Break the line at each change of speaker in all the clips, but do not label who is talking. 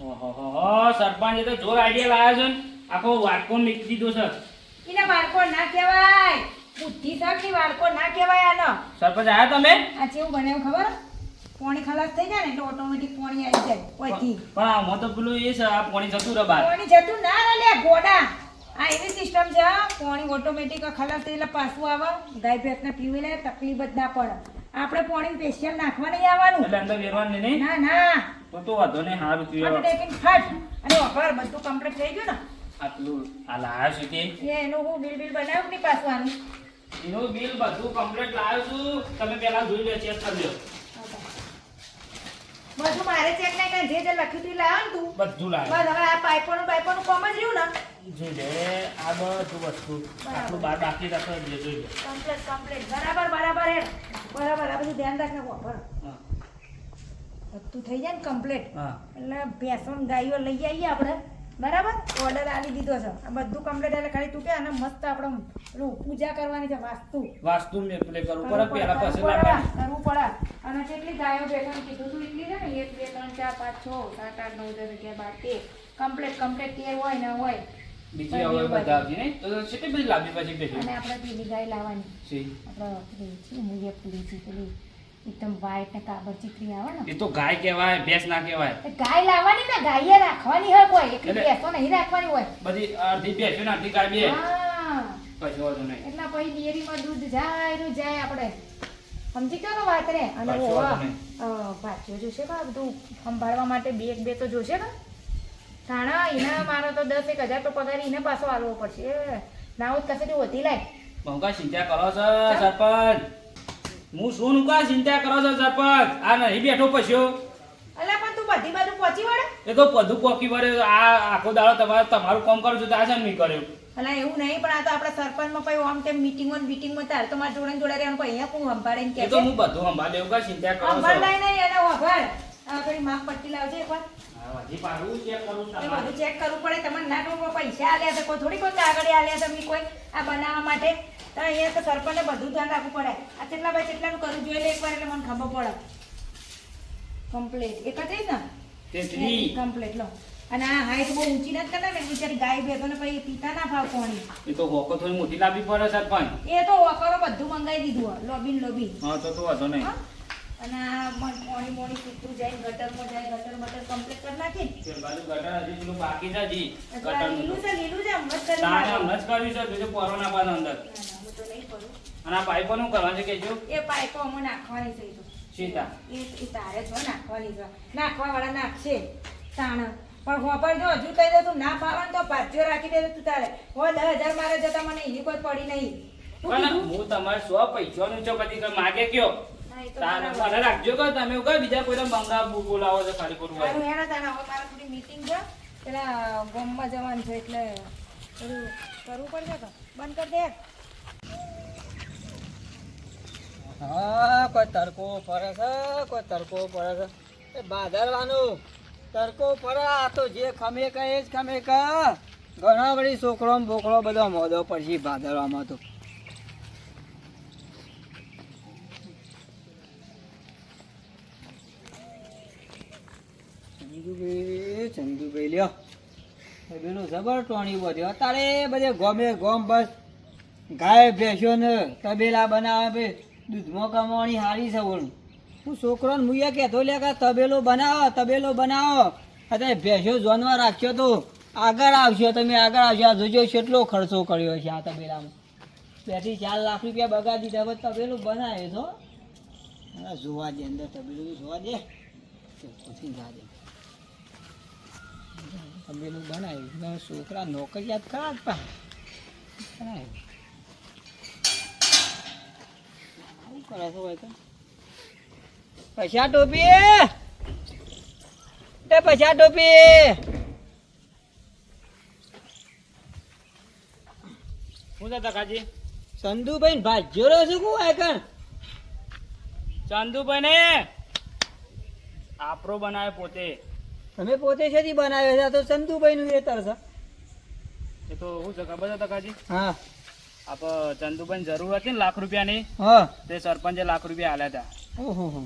ઓહો સરપંચ તો જોર આઈડિયા લાવ્યો છે આખો વાટકો નીકળી દીધો છે.
એના વાળકો ના કહેવાય. બુદ્ધિશાળી વાળકો ના કહેવાય આનો.
સરપંચ આયા તમે?
આ કેવું બને ખબર? પાણી ખલાસ થઈ જાય ને એટલે ઓટોમેટિક પાણી આવી જાય ઓયથી
પણ આમાં તો પેલું એ છે આ પાણી જતું રહે બહાર.
પાણી જતું ના રહે લે ગોડા. આ એવી સિસ્ટમ છે પાણી ઓટોમેટિક ખલાસ થઈ એટલે પાછું આવે ગાય ભેંસને પીવી લે તકલીફ જ ના પડે. આપણે પાણી સ્પેશિયલ નાખવા નહીં આવવાનું.
એટલે અંદર વેરવાનું નહીં
ના ના.
તો તો વાંધો નહીં સારું થયું
આપણે ટેકીને ફટ અને વગર બધું કમ્પ્લીટ થઈ ગયું
આટલું આ લાવ્યો છું
કે. એનું હું બિલ બિલ બનાવું નહીં પાછું આનું?
એનું બિલ બધું કમ્પ્લીટ લાવ્યો છું. તમે પહેલા જોઈ લો ચેક કરી લો
બધું મારે ચેક નહીં કરે જે જે લખ્યું તું લાવ્યો ને તું.
બધું
બસ
લાવ્યો
હવે આ પાઇપોનું પાઇપોનું કોમ જ રહ્યું ને?
જોઈ લે આ બધું વસ્તુ. આટલું બાર બાકી રાખો જે જોઈ લો.
કમ્પ્લીટ કમ્પ્લીટ બરાબર બરાબર હે બરાબર આ બધું ધ્યાન રાખને વાપર બધું થઈ જાય ને કમ્પ્લીટ એટલે ભેંસો ગાયો લઈ આવીએ આપણે. બરાબર? ઓર્ડર આલી દીધો છે. આ બધું કમ્પ્લીટ એટલે ખાલી તું કે અને મસ્ત આપણે પેલું પૂજા કરવાની છે વાસ્તુ.
વાસ્તુ મેં પેલે કરવું પડે પહેલા
પડે,
પછી
કરવું પડે. અને કેટલી ગાયો બેઠા કીધું તું એટલી છે ને? એક બે ત્રણ ચાર પાંચ છ સાત આઠ નવ દસ અગિયાર બાર તેર. કમ્પ્લીટ કમ્પ્લીટ તેર હોય ને હોય.
બીજી આવે બધા આવતી નહીં? તો કેટલી બધી લાંબી પછી બેઠી
અને આપણે પેલી ગાય લાવવાની.
છે
આપણે છે ને મૂલ્ય પેલી છે પેલી એકદમ વ્હાઈટ ને કાબર ચીકણી આવે ને.
એ તો ગાય કહેવાય ભેંસ ના કહેવાય.
ગાય લાવવાની ને ગાય રાખવાની હોય કોઈ.
એક
ભેંસો નહીં રાખવાની હોય.
બધી અડધી ભેંસો ને અડધી ગાય બે.
હા.
વાંધો નહીં.
એટલા પછી ડેરીમાં દૂધ જાય નું જાય આપણે. સમજી ગયો ને વાત રે અને. ભાજીઓ જોશે કા બધું સંભાળવા માટે બે એક બે તો જોશે ને? તાણા એને મારો તો દસ એક હજાર તો પગાર એને પાછો આલવો પડશે. ના હોત કશે હોતી લાય.
બંકા ચિંતા કરો છો સરપંચ? હું શું નું કા ચિંતા કરો છો સરપંચ? આ નહીં બેઠો પછ્યો
અલા પણ તું બધી બાજુ પહોંચી વળે?
એ તો બધું પોકી વળે. આ આખો દાડો તમારે તમારું કામ કરું છું તો આ છે નહીં કર્યું.
અલા એવું નહીં પણ આ તો આપણા સરપંચમાં પછી આમ તેમ મીટિંગમાં મીટિંગમાં તાર તો મારા જોડે ને જોડે રહેવાનું અહીંયા કોણ સંભાળે ને કે
તો હું બધું સંભાળ લેવું કા ચિંતા કરો
સંભાળ નહીં એને સંભાળ પેલી માપ પટ્ટી લાવજે એકવાર. બધું ચેક કરવું પડે. તમને ના ખબર પૈસા આલ્યા છે કોઈ થોડી કોઈ કાગળ આલ્યા તમે કોઈ આ બનાવવા માટે. તો અહીંયા તો સરપંચને બધું ધ્યાન રાખવું પડે. આ કેટલા બાય કેટલાનું કરવું જોઈએ એકવાર એટલે મને ખબર પડે. કમ્પ્લેટ એક જ ને? કમ્પ્લેટ લો. અને આ હાઈટ બહુ ઊંચી નથી કરતા ને બિચારી ગાય ભેગોને પછી પીતા ના ભાવ કોણી.
એ તો હોકો થોડી મોટી લાવવી પડે સરપંચ.
એ તો હોકરો બધું મંગાવી દીધું લોબીન લોબી.
હા તો તો વાંધો નહીં?
અને આ મોણી મોણી કૂતરું જાય ગટરમાં જાય ગટર બટર કમ્પ્લીટ કરી નાખી ને.
બાજુ ગટર હજી પેલું બાકી છે
એટલે લીલું છે લીલું છે હમણાં કરી
હમણાં જ કર્યું છે બીજું અંદર.
ના, હું તો નહીં કરું.
અને આ પાઇપો નું કરવાનું છે કેજો
એ પાઇપો અમે નાખવાની છે તો.
સીતા
એ તારે જ નાખવાની છે. નાખવા વાળા નાખશે તાણ. પણ હોપર જો હજુ કહી દે તું ના પાવાનું તો પાછો રાખી દે તું તારે. હો દસ હજાર મારે જતા મને એની કોઈ પડી નહીં.
પણ હું તમારે સો પૈસાનું છો પછી માગે કયો? મને રાખજો કે તમે એવું બીજા કોઈને મંગા બોલાવો છો ખાલી ખોટું હોય.
તારું હેને હવે મારે થોડી meeting છે. પેલા ગામમાં જવાનું છે એટલે થોડું કરવું પડશે તો. બંધ કરી દે.
હા કોઈ તડકો ફરે છે કોઈ તડકો ફરે છે. એ ભાદરવાનું તડકો ફરે આ તો જે ખમે કહે એ જ ખમે કહે. ઘણા બધી છોકરો બોકરો બધો મોદો પડશે ભાદરવામાં તો. ચંદુભાઈ ચંદુભાઈ, લ્યો. પેલું જબર ટોણી બધું અત્યારે બધે ગમે ગોમ બસ ગાય ભેંસો ને તબેલા બનાવે દૂધમાં કમાણી હારી ઓલું. હું છોકરોને મુયા કહેતો લે કે તબેલો બનાવો તબેલો બનાવો. અત્યારે ભેંસો જોનવા રાખ્યો તો આગળ આવશો તમે આગળ આવશો આ જોજો કેટલો ખર્ચો કર્યો છે આ તબેલામાં. બેથી ચાર લાખ રૂપિયા બગાડી દીધા, હવે તબેલો બનાવે છો જોવા દે, અંદર તબેલું જોવા દે. પછી જા દે તબેલું બનાવ્યું. છોકરા નોકરિયાત ખરા જ બનાવ્યું શું કરે છે ભાઈ તો? પૈસા ટોપી. એ પૈસા ટોપી.
શું છે તકાજી
સંધુભાઈ ને ભાજ્યો રહ્યો છું કું આ
ચંદુભાઈ ને? આપરો બનાવે પોતે.
તમે પોતે શેથી બનાવ્યો છે? આ તો ચંદુભાઈ નું વેતર છે.
એ તો હું છે ખબર છે તકાજી
હા.
આપ ચંદુભાઈ જરૂર હતી ને લાખ રૂપિયાની
હા.
તે સરપંચે લાખ રૂપિયા આલ્યા હતા.
ઓહો હો.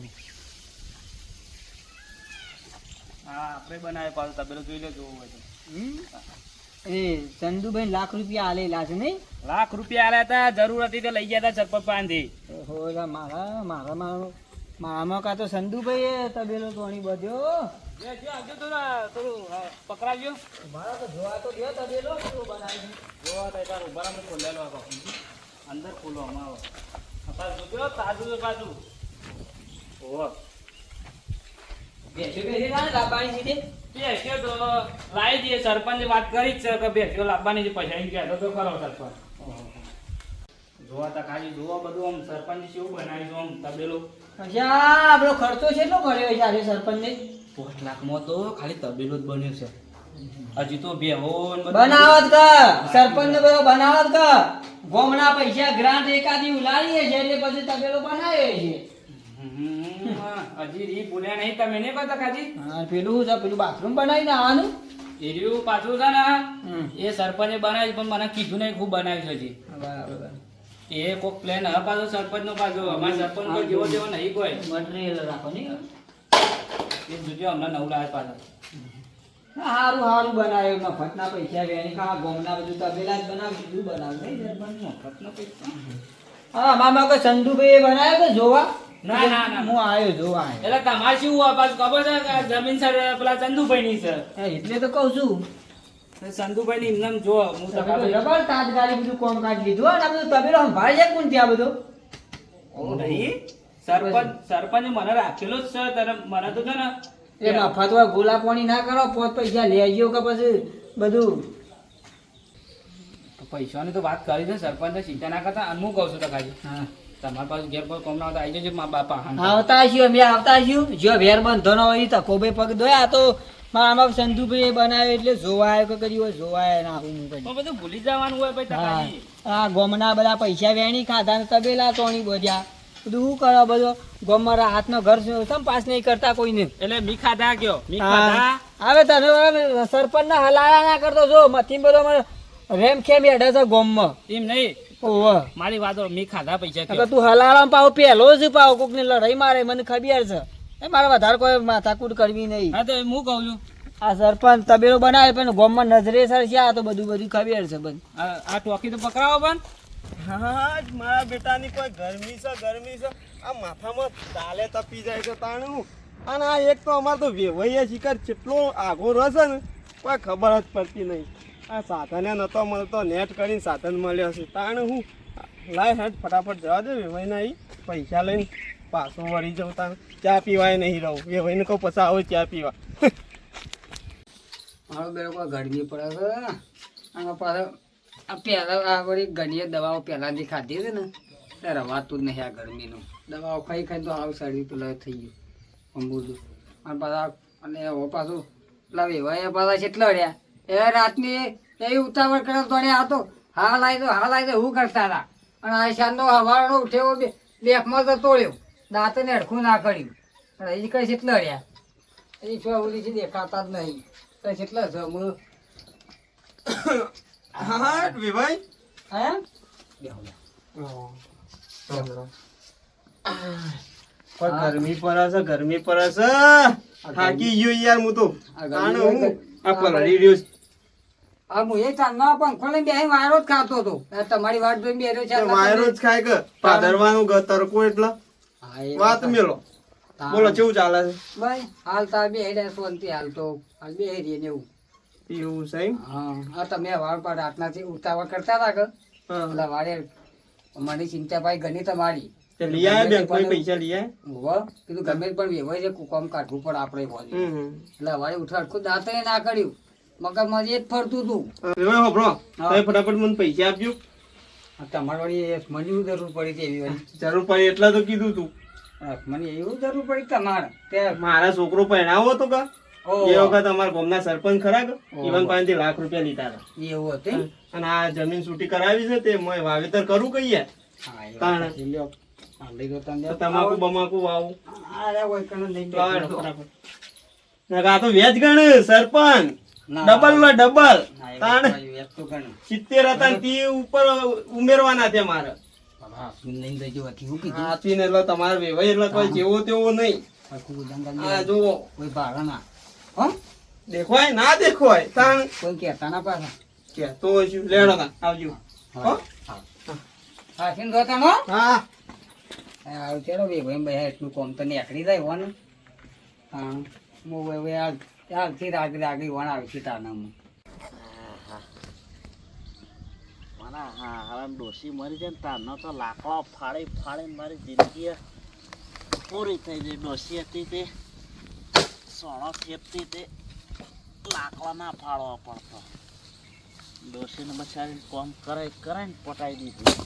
આપણે બનાવે પાછું તબેલો જોઈ લે જોવું હોય તો?
એ ચંદુભાઈ લાખ રૂપિયા આલેલા છે નહીં?
લાખ રૂપિયા આલ્યા હતા જરૂર હતી તો લઈ ગયા હતા સરપંચ પાસેથી.
ઓહો, મારા મારા મારા મારો મારામાં કાં તો સંધુભાઈ તબેલો તોણી બધ્યો.
અંદર ખોલો આ તાજું છે
ના
બેસ્યો તો લાવી દઈએ સરપંચે વાત કરી જ છે કે બેસ્યો લાવવાની છે પૈસા એમ કહેતો તો ખરો સરપંચ. જોવા તા ખાલી જોવા બધું આમ સરપંચ કેવું બનાવીશું આમ તબેલો.
આપણો ખર્ચો કેટલો કર્યો છે આજે સરપંચને
પોસ્ટ લાખમાં તો ખાલી તબેલો જ બન્યો છે. હજી તો બેહો
બનાવત કા સરપંચ ને બધો બનાવત કા ગોમના પૈસા ગ્રાન્ટ એકાદી ઉલાડીએ છે એટલે પછી તબેલો બનાવે
છે હજી રી બોલ્યા નહીં તમે નહીં બતા કાજી
હા પેલું છે પેલું બાથરૂમ બનાવીને આવવાનું
એ રહ્યું પાછું છે ને. એ સરપંચે બનાવ્યું પણ મને કીધું નહીં ખૂબ બનાવ્યું છે હજી.
બરાબર.
એ કોક પ્લેન હા પાછો સરપંચ નો પાછો અમારા સરપંચ કોઈ જેવો જેવો નહીં કોઈ
મટીરિયલ રાખો ને
એ જોજો હમણાં નવું લાવે પાછા
સારું સારું બનાવ્યું મફતના પૈસા વેણી ખા ગોમના બધું તબેલા જ બનાવ બીજું બનાવ? નહીં.
મફતનો પૈસા.
હા મામા કોઈ સંધુભાઈ બનાવ્યો તો જોવા?
ના, ના, ના.
હું આવ્યો જોવા
એટલે તમારે શું આ પાછું ખબર છે કે જમીન સર પેલા ચંદુભાઈ ની છે
એટલે તો કહું છું.
ચંદુભાઈ ની એમને જો હું
જબર તાત્કાલિક બધું કામકાજ લીધું. અને બધું તબેલો સંભાળી જાય કોણ ત્યાં બધું?
નહીં. સરપંચ સરપંચ મને રાખેલો જ છે તને મને તો છે ને
એ મફત હોય ગોલા પાણી ના કરો પોત પૈસા લેજો કે પછી બધું?
પૈસાની તો વાત કરી છે સરપંચ ચિંતા ના કરતા અને હું કહું છું તકાજી
હા.
તમારા પાસે ઘેર પર કોમ ના આવતા આવી જજો મા બાપા
આવતા છીએ અમે આવતા છીએ જો વેર બંધો ન હોય તો કોબે પગ દોયા. તો મારા બાપ સંધુભાઈ બનાવ્યો એટલે જોવાય કે કર્યું હોય જોવાય ના હું કદી.
બધું ભૂલી જવાનું હોય ભાઈ
હા. ગોમના બધા પૈસા વેણી ખાધા ને તબેલા તોણી બોધ્યા. બધું શું કરો? બધો ગોમમાં હાથનો ઘર સમ પાસ નહીં કરતા કોઈને?
એટલે મીખા દા કયો. મી
હવે તને સરપંચ ના હલાયા ના કરતો જો મથી બધો મને રેમ ખેમ હેડે છે ગોમમાં.
એમ નહીં?
ઓહો
મારી વાતો મીખા દા પૈસા
તું હલાવા પાવ પેલો જ પાવ કોક ને લડાઈ મારે મને ખબર છે. એ મારે વધારે કોઈ માથાકૂટ કરવી નહીં.
હા તો હું કહું છું?
આ સરપંચ તબેલો બનાવે પણ ગોમમાં નજરે સર છે આ તો બધું બધું ખબર છે બધું
આ આ ટોકી તો પકડાવો પણ.
હા, જ મારા બેટાની કોઈ ગરમી છે ગરમી છે. આ માથામાં તાલે તપી જાય છે તાણું. અને આ એક તો અમારે તો વેવાઈએ શિકાર જેટલો આઘો રહેશે ને, કોઈ ખબર જ પડતી નહીં. આ સાધને નતો મળતો, નેટ કરીને સાધન મળ્યો છે. તાણ હું, લાય હેઠ ફટાફટ જવા દે વેવાઈને અહીં પૈસા લઈને પાછો વળી જાઉં તાણ. ચા પીવાય નહીં રહું. વેવાઈને કહું, પછી આવો ચા પીવા.
મારો બે ગરમી પડે છે? આમાં પાછો આ પહેલા આ વળી ઘણી દવાઓ પહેલાંથી ખાધી હતી ને રવાતું જ નહીં આ ગરમીનું. દવાઓ ખાઈ ખાઈ તો આવું શરીર પેલા થઈ ગયું અંબુલું અને પાછા, અને હવે પાછું, પેલા વેવાય પાછા કેટલા રહ્યા એ રાતની એવી ઉતાવળ કરે તો આ તો હા લાવી તો હા લાવી તો હું કરતા હતા અને આ શાનનો હવાનો ઉઠ્યો બેકમાં તો તોડ્યો. દાંતને અડખું ના કર્યું. પણ હજી કઈ કેટલા રહ્યા એ છોડી છે દેખાતા જ નહીં. તો કેટલા છે હું
હા? વેવાઈ
હે.
ગરમી પર છે ગરમી પર છે. થાકી ગયો યાર હું તો.
ગરમી
હું આ પલળી રહ્યો.
આ હું એ ચાંદમાં પંખો લઈને બેસી વાયરો જ ખાતો હતો. તમારી વાત જોઈને બેઠો છે
વાયરો જ ખાય કે? પાદરવાનું ગ- તડકો એટલે? વાત મેલો. બોલો કેવું ચાલે
ભાઈ હાલ તા બે હેડે શાંતિ હાલ તો. હાલ બે હેડીએ ને એવું.
છે એવું છે એમ?
હા તમે વાળ પર રાતનાથી ઉતાવળ કરતા હતા કે? એટલે વાળે મારી. ચિંતા ભાઈ ઘણી તમારી? ગમે પણ વેવાય છે કોમ કાઢવું પડે
હમ.
એટલે વાળે ઉઠાડખું દાંતે ના કર્યું. મગજમાં એ જ ફરતું હતું.
ફટાફટ મને પૈસા આપજો.
તમારી વાળી મને જરૂર પડી હતી એવી
જરૂર પડે એટલા તો કીધું તું.
મને એવું જરૂર પડી તમારે.
મારા છોકરો પહેણાવો હતો કા. એ વખત અમારા ગામના સરપંચ ખરા ઈવન પાસેથી લાખ રૂપિયા લીધા હતા.
એવું હતું
અને આ જમીન છૂટી કરાવી છે તે મોય વાવેતર કરું કહીએ તમાકુ બમાકુ વાવું. આ તો વેજ ગણ સરપંચ. ડબલ. લો ડબલ. સિત્તેર હતા ઉપર ઉમેરવાના છે મારે. તમારે વેવાય એટલે કોઈ જેવો તેવો નહીં. જુઓ.
કોઈ ભાડા ના. હો?
દેખવાય? ના દેખવાય. તાણ
કોઈ કહેતા ના પાછા.
કહેતો હોય છું લેડો તાણ. આવજો. હો.
હા? કેમ ગોતા નો
હા.
આવ ચેરો બે ભાઈ ભાઈ એટલું કોમ તો નીકળી જાય હોન. હા હું વે વે આ ચાલથી રાગ રાગી વણ આવશે તાનામાં.
મને હા હવે ડોસી મરી જાય ને તારનો તો લાકડો ફાડી ફાડી મારી જિંદગી પૂરી થઈ ગઈ ડોસી હતી તે. સોણો ખેપતી તે લાકડાના ના ફાડવો પડતો ડોસીને બચારી કોમ કરાય કરાય ને પટાઈ દીધું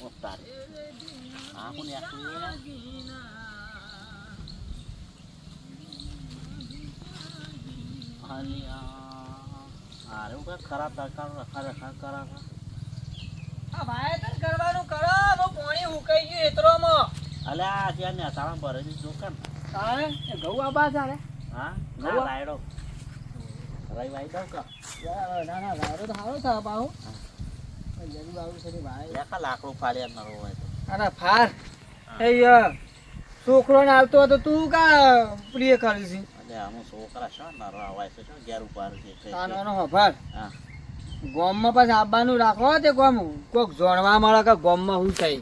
હું અરે હું કઈ ખરાબ તડકાનો રખા રખા કરા
ભાઈ કરવાનું કરો હું પાણી ઉકાઈ ગયું એતરોમાં
અલ્યા ત્યાં ને તાળા ભરેલી દુકાન.
તારે? ઘઉં આબા ચાલે
હા? ના લાયડો રઈ વાઈ દઉં કા.
ના ના લારો તો હારો થા બાહુ. જરૂર બાહુ સરી ભાઈ
યાકા લાકડું ફાડ્યા નરો હોય તો.
અરે ફાર એ યાર છોકરો ને આવતો હતો તું કા પ્રિય કરી છે?
અલ્યા અમુક છોકરા શું નરો આવે છે? ઘેર ઉપાડ છે?
તાનો હફાર
હા.
ગોમમાં પાછું આબાનું રાખો તે ગોમ? કોક જોણવા મળે કે ગોમમાં શું થાય?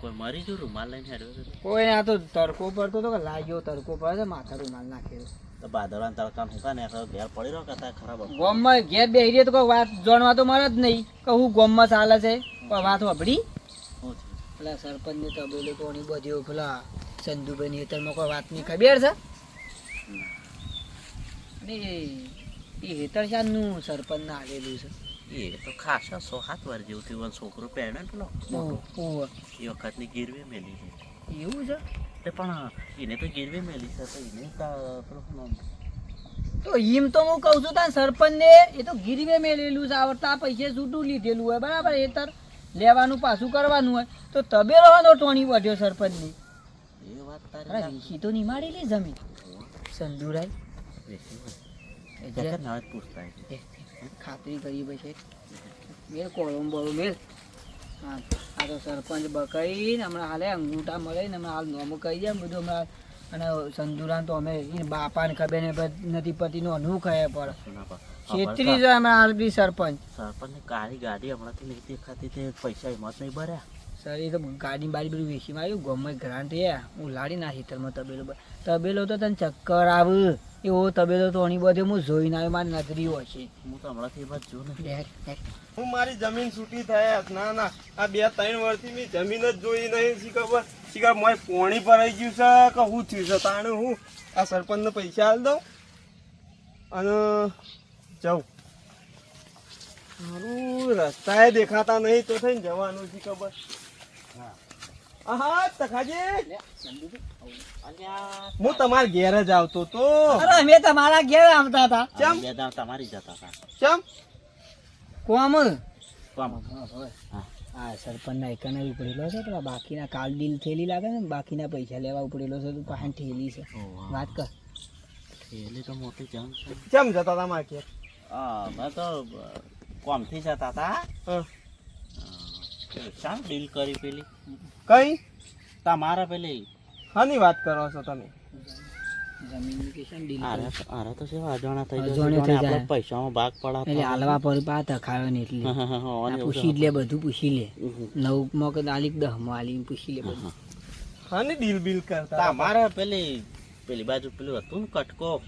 કોઈ મરી ગયું? રૂમાલ લઈને હેડ્યો
કોઈ આ તો તડકો પડતો તો કે લાગ્યો તડકો પડે છે માથા રૂમાલ નાખ્યો
તો બાદળાના તડકાનું હું કાને ઘેર પડી રહ્યો કતા ખરાબ.
ગોમમાં ઘેર બેહી તો કોઈ વાત જાણવા તો મળે જ નહીં કે હું ગોમમાં ચાલે છે. કોઈ વાત વાપરી પેલા સરપંચ ને તબેલો કોની બધીઓ પેલા ની હેતરમાં કોઈ વાતની ખબર છે? અને એ હેતર શાનનું સરપંચ ને આલેલું છે.
એ તો ખાસા સો સાત વાર જેવું થયું. છોકરો પહેણે પેલો. એ વખતની ગીરવે મેલી છે.
એવું છે?
તે પણ એને તો ગીરવે મેલી છે તો એને તા- પેલું
હું કહું છું તાર સરપંચને એ તો ગીરવે મેલેલું છે. આવડતા પૈસે છૂટું લીધેલું હોય. બરાબર હેતર લેવાનું પાછું કરવાનું હોય. તો તબે રહો ટોણી વધ્યો સરપંચની
એ વાત તારી
વીસી તો નિમાડેલી જમીન. સંધુરાય.
વેચી હોય.
એ
તે
જરા-
કે નાવે જ પૂછતા.
એ ખાતરી કરી પછી મેલ કોલમ બોલો મેલ. હા આ તો સરપંચ બકાઈને હમણાં હાલે અંગૂઠા મળે ને હમણાં હાલ નોમો કહી જાય બધું હમણાં. અને સંદુરાન તો અમે બાપાને ખબર ને નથી પતિનું અનુ કહે પડે જાય હમણાં હાલ બી સરપંચ.
સરપંચ કાળી ગાડી હમણાંથી નહીં દેખાતી તે પૈસા હિંમત નહીં ભર્યા.
સર એ તો ગાડી બારી બધું વેચીમાં આવ્યું ગમે ગ્રાન્ટ રહ્યા હું લાડી ના હિતરમાં તબેલો તબેલો તો તને ચક્કર આવે. એવો તબેલો તો અણી બધે હું જોઈને આવ્યો મારી નજરી હશે.
હું તો હમણાંથી વાત જોઉં ને.
હું મારી જમીન છૂટી થાય ના ના આ બે ત્રણ વર્ષથી મેં જમીન જ જોઈ નહીં શી ખબર? શી ખબર મોય પોણી ભરાઈ ગયું છે કે હું થયું છે? તાણે હું આ સરપંચને પૈસા આલ દઉં અને જાઉં. મારું રસ્તાએ દેખાતા નહીં તો થઈને જવાનું શી ખબર? હા હા તખાજી
અલ્યા
હું તમારા ઘેર જ આવતો તો.
અરે અમે તમારા ઘેર આવતા હતા.
ચમ?
બે તમારી જતા હતા.
ચમ?
કોમ
કોમ?
હા સરપંચ ના એકાને ઉપડેલો છે પેલા બાકીના કાલ ડીલ થેલી લાગે ને બાકીના પૈસા લેવા ઉપડેલો છે તું પાસે ઠેલી છે. વાત કર.
થેલી તો મોટી ચમ
ચમ જતા હતા મારા ઘેર?
હા મેં તો કોમથી જતા હતા.
ચમ
શામ ડીલ કરી પેલી?
કઈ?
તમારા પેલી
હાની વાત કરો છો તમે?
પેલી પેલી બાજુ પેલું હતું ને કટકો?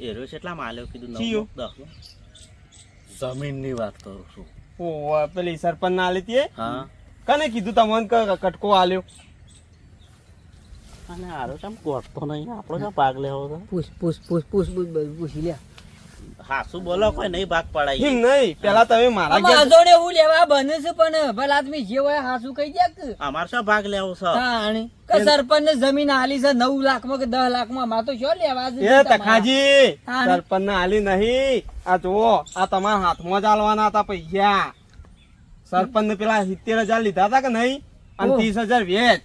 એરો એટલા માલ્યો કીધું જમીનની વાત કરું છું.
ઓ પેલી સરપંચ ના લીધી
હા.
કને કીધું તમને કટકો આલ્યો?
અને આરો ચમ ગોઠતો નહીં. આપણો ચમ ભાગ લેવો છે.
પૂછ પૂછ પૂછ પૂછ પૂછ બધું પૂછી લે.
હાસુ બોલો કોઈ નહીં ભાગ પડાય.
એમ નહીં પેલા તમે મારા ગયા
અજોડે હું લેવા બને છે પણ ભલા આદમી જે હોય હાસુ કહી દે કે.
અમારે શું ભાગ લેવો છે?
તાણી કે સરપંચ ને જમીન આલી છે નવ લાખમાં કે દસ લાખમાં મારે તો શું લેવા છે?
એ તખાજી સરપંચ ને આલી નહીં. આ જુઓ આ તમારા હાથમાં જ આલવાના હતા પૈસા. સરપંચ ને પેલા સિત્તેર હજાર લીધા હતા કે નહીં? અને ત્રીસ હજાર વેજ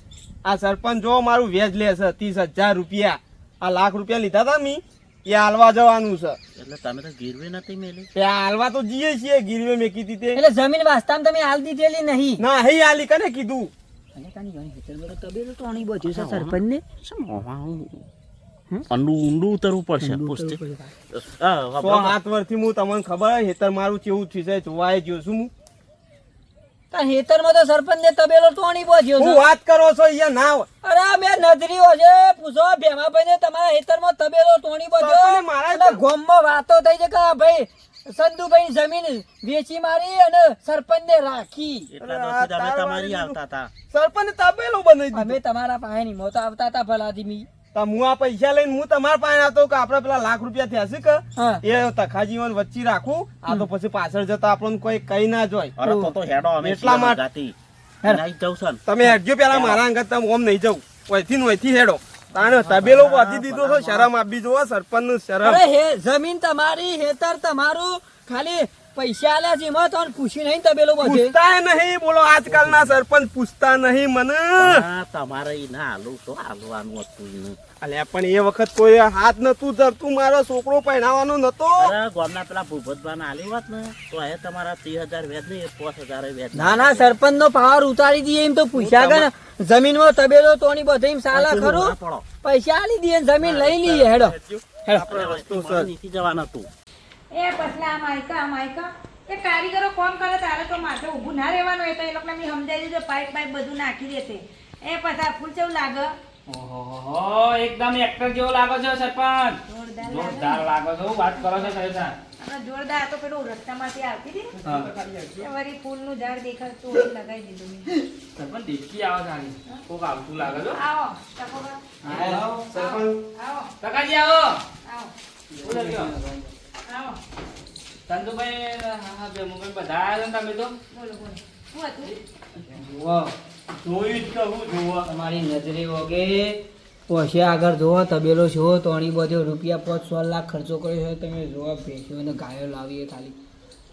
આ સરપંચ જો મારું વેજ લે છે ત્રીસ હજાર રૂપિયા. આ લાખ રૂપિયા લીધા હતા મી. એ હાલવા જવાનું છે.
એટલે તમે તો ગીરવે નથી મેલી.
એ હાલવા તો જઈએ છીએ ગીરવે મેકી દીધી
એટલે જમીન વાસ્તવમાં તમે હાલ દીધેલી નહીં.
ના હે હાલી કને કીધું?
અને તાની ઘણી ખેતરમાં તો તબેલો ટોણી બધું છે સરપંચને.
શું ઊંડું ઊંડું ઉતરવું પડશે. પૂછતે હા
સો વર્ષથી હું તમને ખબર હે હેતર મારું કેવું થયું છે જોવાય ગયો છું હું.
તા ખેતરમાં તો સરપંચને તબેલો ટોણી પહોંચ્યો
હું વાત કરો છો અહીંયા ના
અરે બે નજરીઓ છે. પૂછો ભેમાભાઈને તમારા ખેતરમાં તબેલો ટોણી
પહોંચ્યો મારા
અને ગામમાં વાતો થઈ છે કે ભાઈ સંતુભાઈ જમીન વેચી મારી અને
સરપંચ ને રાખી તમારી આવતા હતા.
સરપંચ તબેલો બનાવી દીધો.
અમે તમારા પાસે ની મોતો આવતા હતા ભલાદીમી.
તો હું આ પૈસા લઈને હું તમારા પાસે આવતો કે આપણે પેલા લાખ રૂપિયા થયા છે કે?
હા.
એ તખાજીવન વચ્ચે રાખું. આ તો પછી પાછળ જતા આપણને કોઈ કઈ ના જોય.
અરે તો તો હેડો અમે
એટલા
એટલા
માટે-
માટે
હેડ.
નાઈ જવું છે ને.
તમે હેડજો પેલા મારા અંગત તમે ઓમ નહીં જવું ઓયથી ને ઓયથી હેડો. તાણે તબેલો બાંધી દીધો છો શરમ આપી જોવો સરપંચનું શરમ
જમીન તમારી હેતર તમારું. ખાલી પૈસા આલ્યા છે એમાં તમને પૂછી નહીં તબેલો બધે
પૂછતા નહીં બોલો આજકાલના સરપંચ પૂછતા નહીં મને.
તમારે ઈ ના હાલું તો હાલવાનું હતું.
અલ્યા પણ એ વખત કોઈ હાથ નતું ધરતું મારો છોકરો પહેરાવાનો નતો.
અરે ગામના પેલા ભૂપતભાઈને આલી વાત ને તો એ તમારા ત્રીસ હજાર વ્યાજ નહીં પાંચ હજાર વ્યાજ
ના ના સરપંચ નો પાવર ઉતારી દઈએ એમ તો પૂછ્યા કે જમીનમાં તબેલો તોણી બધે એમ સાલા ખરો. પૈસા આલી દઈએ જમીન લઈ લઈએ હેડો.
આપણે વસ્તુ
મારે
સર
જવાનું હતું.
એ પછલા આ માયકા આ માયકા. એ કારીગરો કોમ કરે તારે તો માથે ઊભું ના રહેવાનું એ તો એ લોકોને મેં સમજાવી દીધું પાઇપ પાઇપ બધું નાખી દેશે એ પછી ફૂલ ચેવું લાગે?
ઓહો એકદમ એક્ટર જેવો લાગો છો સરપંચ.
જોરદાર
જોરદાર લાગો છો વાત કરો છો સાહેબ
આપણે જોરદાર તો પેલું રસ્તામાંથી આવતી હતી ફૂલનું વળી ફૂલનું ઝાડ દેખાતું લગાવી દીધું
સરપંચ દેખી આવો સારી કોક આવતું લાગે છો.
આવો
સરપંચ
આવો
કાકાજી આવો.
આવો. આવો.
ચંદુભાઈ હા, બધા આવ્યા છો ને તમે તો?
બોલો બોલો. શું હતું
જુઓ
જોયું જ કહું જોવો
તમારી નજરે વગે પોશે આગળ જોવો તબેલો છો તોણી બધો રૂપિયા પાંચ સો લાખ ખર્ચો કર્યો છે. તમે જોવા ભેંસો અને ગાયો લાવીએ ખાલી.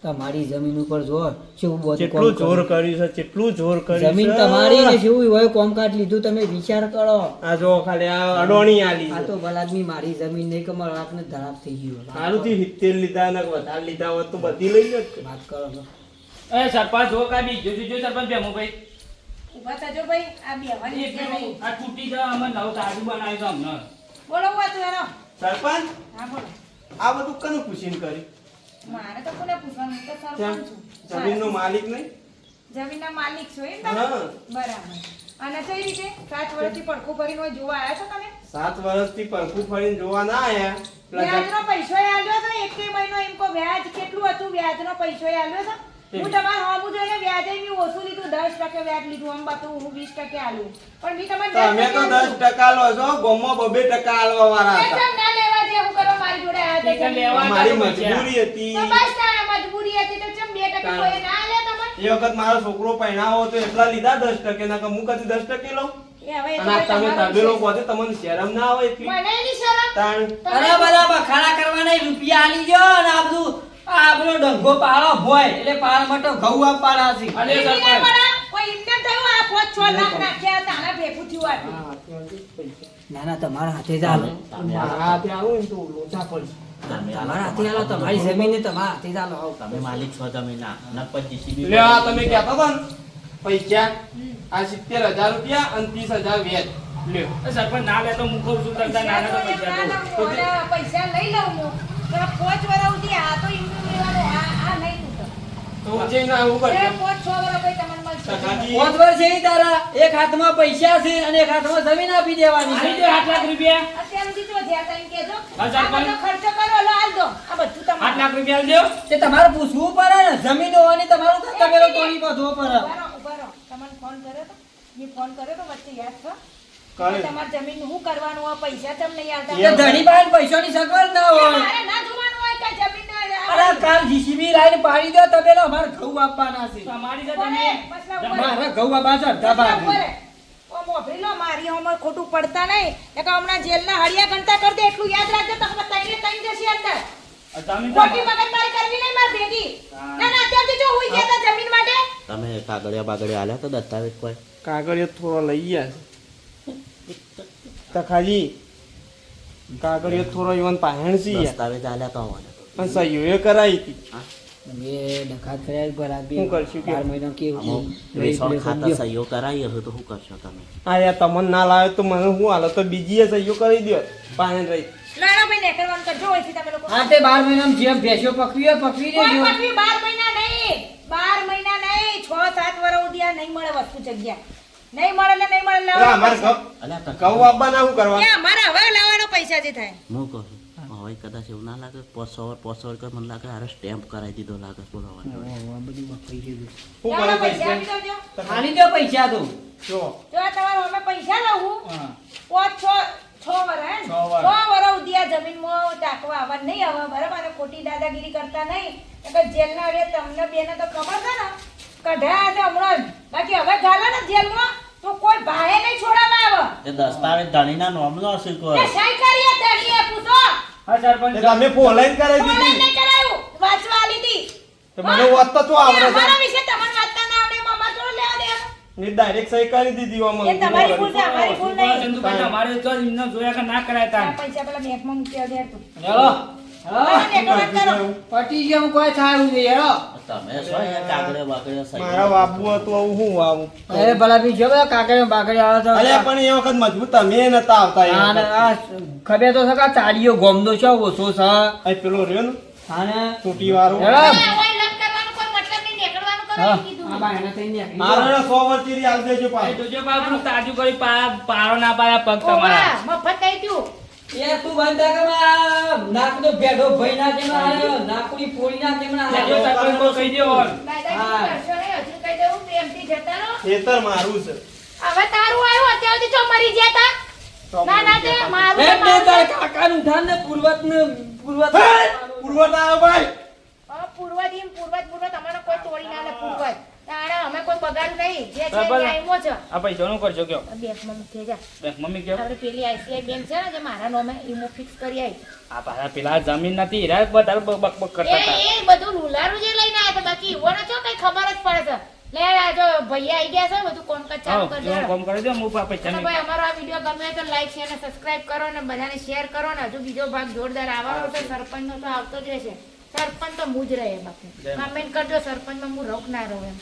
તમારી જમીન ઉપર જોર. શું બધું
કેટલું જોર
કર્યું.
છે કેટલું જોર કર્યું
જમીન. તમારી ને શું હોય કોમકાજ લીધું તમે વિચાર કરો.
આ જો ખાલી આ અડોણી આલી
આ તો ભલાદમી મારી જમીન નહીં કે મારા બાપને ધરાબ થઈ ગયું.
સારું થી સિત્તેર લીધા ને વધારે લીધા હોત તો બધી લઈ લે
વાત કરો છો
એ સરપંચ જો કાંઈ બીજું બીજું સરપંચ ભેમુભાઈ
ઊભા થજો ભાઈ આ નહીં.
આ તૂટી જાય અમે નવ તાજુ બનાવી છે અમને
બોલો વાત
સરપંચ?
હા બોલો.
આ બધું કનું પૂછીને કરી
મારે તો કોને પૂછવાનું? હું તો સરપંચ છું
જમીન નો માલિક નહીં?
જમીનના માલિક છો એમ તમે? બરાબર. અને કઈ રીતે? સાત વર્ષથી પડખું ભરીને હોય જોવા આવ્યા છો તમે?
સાત વર્ષથી પડખું ફરીને જોવા ના આવ્યા. વ્યાજ
વ્યાજનો પૈસો આલ્યો તો એકે મહિનો એમ કો વ્યાજ કેટલું હતું? વ્યાજનો પૈસો આલ્યો તો હું તમારે હમ જો એને વ્યાજે મેં ઓછું લીધું દસ ટકે વ્યાજ લીધું આમ બાપુ હું 20 ટકે આલું. પણ મેં તમને
તમે તો 10 ટકા લો છો ગોમો બબે ટકા આલવા વાળા હતા.
એકદમ ના લેવા દે હું કરો મારી જોડે આ
ઠીક લેવા
મારી મજબૂરી હતી.
તો બસ તારા મજબૂરી હતી તો ચમ બે ટકે કોઈ ના લે તમને?
એ વખત મારો છોકરો પૈણાવો તો એટલા લીધા દસ ટકે ના હું કદી દસ ટકે લઉં?
તો
તમે તમને શરમ ના આવે
બરાબર ખાડા શરમ?
તાણ.
અરે બધા બખાડા કરવાના રૂપિયા આલી ગયો અને આ બધું આ બધો ડંગો પાડો હોય એટલે પાડ માટે ઘઉં
ના આ પાંચ છ લાખ નાખ્યા તારા ભેગું થયું આટલું.
ના ના તમારા હાથે જ આલો.
હાથે આવું ને તો લોચા પડશે
તમારા હાથે આલો તમારી જમીન તમારા હાથે જ આલો. આવો.
તમે માલિક છો નકર જીસીબી
આ તમે કહેતા હતા પૈસા. આ સિત્તેર હજાર રૂપિયા અને ત્રીસ હજાર વ્યાજ. લ્યો.
સરપંચ ના લે તો હું કહું છું ના લે તો
પૈસા ના લઈ લઉં હું. તો આ પાંચ વર્ષ આ તો એમનું લેવાનું આ આ નહીં
તો ઊંચે ના આવું
એ છ વર્ષ પછી તમને મળશે.
સગાજી
પાંચ છે તારા. એક હાથમાં પૈસા છે અને એક હાથમાં જમીન આપી દેવાની છે.
દો આઠ લાખ રૂપિયા.
અત્યાર સુધી તો જ્યાં ખર્ચો કરો લો હાલ દો. આ બધું તમારું.
લાખ રૂપિયા આલજો
તે તમારે પૂછવું પડે ને. જમીન હોવાની તમારું તોડી
તમને ફોન કર્યો તો? મેં ફોન કર્યો તો વચ્ચે યાદ છો
કરે.
તમારે જમીન શું કરવાનું હોય પૈસા તમને નહીં આલતા
ધણી પાસે પૈસાની સગવડ ના હોય.
મારે ના જોવાનું હોય કે જમીન
અરે કાલ જીસીબી લાઈન પાડી દો તબેલો અમારે ઘઉં આપવાના છે.
તમારી છે તમે
રહે, પછલા ઊભા રહે.
મારે ઘઉં આપવા છે અડધા ભાગ.
ઊભા રહે. ઓ મોભરી લો, મારી હોમર ખોટું પડતા નહીં. એટલે હમણાં જેલના હળિયા ગણતા કરી દે એટલું યાદ રાખજો તમે તઈને તઈને જશે અંદર.
તમે
ખોટી મગજમારી કરવી નહીં માર ભેગી. ના ના અત્યારથી જો હુઈ ગયા જમીન માટે.
તમે કાગળિયા બાગળિયા આલ્યા તો દસ્તાવેજ કોઈ?
કાગળિયો થોડો લઈ ગયા તખાજી કાગળિયો થોડો ઈવન પાહેણ
દસ્તાવેજ આલ્યા તો અમારે
પણ સહીઓ કરાઈ હતી.
હા?
તમે કર્યા બરાબર.
શું કરશું કે?
બાર મહિના કેવું
અમુક
છે?
વેચાણ
એટલે
ખાતા સહીઓ કરાવી હશે તો શું કરશો તમે?
આ યાર તમને ના લાવે તો મને હું હાલો? તો બીજી એ સહીઓ કરી દો. પાણી રહી.
લાડો ભાઈ નીકળવાનું કરજો અહીંથી તમે લોકો.
હા તે બાર મહિનામાં જેમ ભેંસો પકવી પકવી દેજો.
પટવી બાર મહિના નહીં. બાર મહિના નહીં છ સાત વર્ષ સુધી નહીં મળે વસ્તુ જગ્યા. નહીં મળે એટલે નહીં મળે
એટલે અમારે
અલ્યા
ઘઉં આપવાના શું કરવા?
એ મારા હવે લાવવાનો પૈસા જે થાય.
હું કહું હવે કદાચ એવું ના લાગે પોસો પોસો કર મને લાગે અરે સ્ટેમ્પ કરાવી દીધો લાગે બોલો
બધું પકવી દીધું
શું
લાવવાનો પૈસા
ખાલી દો પૈસા તો
જો.
જો તમારે અમે પૈસા લાવું. પાંચ છ છ વર્ષ હે
છ વર્ષ
સુધી આ જમીનમાં ટાંકવા આવવા નહીં આવે બરાબર? અને ખોટી દાદાગીરી કરતા નહીં. નકર જેલના અડે તમને બેને તો ખબર છે ને? કઢાયા છે હમણાં જ. બાકી હવે ગાલા ને જેલમાં. તો કોઈ ભાડે નહીં છોડાવવા આવે.
એ દસ્તાવેજ ધણીના નોમનો હશે
એ
કોઈ.
સહી કરીએ ધણીએ પૂછો.
હા સરપંચ
એટલે ફોલાઈન કરાવી દીધી.
નહીં કરાયું. વાંચવા આલી
તો. મને વાત તો આવડે છે.
અમારા વિશે તમને વાંચતા ના આવડે એમાં અમારે લેવા દેવાનું.
ને ડાયરેક્ટ સહી કરી દીધી આમાં.
એ તમારી ભૂલ છે અમારી ભૂલ નહીં.
ચંદુભાઈ તમારે તો એમને જોયા કે ના કરાય
આ પૈસા પેલા બેંકમાં મૂકી દે તું
પટી જેમ કોઈ થાય નહીં હેલો.
તમે
મારા હતું હું
અરે ભલા બી જો આવે તો
અલ્યા પણ એ વખત મજબૂત તમે નતા આવતા એ
હા ને
વખત.
આ ખબર તો સકા ચાડીઓ ગોમનો છે ઓછો છે
આ પેલો રહ્યો ને તૂટી વાળો
પારો ના પાયા પગ તમારા.
મફત
એ તું બંધ કર કે મારા નાકનો ભેડો ભઈ ના કેમ આયો ના કેમ આયો?
કહી દો
દાદાગીરી હજુ કહી દઉં પ્રેમથી જતા રહો.
ખેતર મારું છે.
હવે તારું આયો અત્યાર સુધી ચો મરી ગયા તા. ના ના તે મારું
ને
મારું
તારે
છે.
ને પૂર્વત ને પૂર્વત
ભાઈ.
ઈમ પૂર્વજ પૂર્વજ અમારે કોઈ તોડી ના લે પૂર્વજ તાણે અમે કોઈ બગાડ્યું નહીં. જે છે
બરાબર.
છે.
આ પૈસાનું કરશો કયો.
બેંકમાં મૂકી જા.
બેંક મમ્મી કયો?
આપણે પેલી આઈસીઆઈ બેંક છે ને જે મારા નામે ઈમો ફિક્સ કરી આવી
આ પાછા પેલા જમીન નથી હીરા બધા બક બક બક કરતા હતા.
એ બધું લુલારું જે લઈને આવ્યા હતા બાકી ઈવોને છો કઈ ખબર જ પડે છે. લે આ ભૈયા આવી ગયા છે બધું કોમકાજ ચાલુ
કોમ કરી દો હું આ પૈસા
ભાઈ અમારો આ વીડિયો ગમે તો લાઈક શેર અને સબસ્ક્રાઇબ કરો અને બધાને શેર કરો ને હજુ બીજો ભાગ જોરદાર આવવાનો છે. સરપંચ નો તો આવતો જ રહેશે. સરપંચ તો હું જ રહે બાકી. કમેન્ટ કરજો સરપંચમાં હું રોક ના રહું એમ.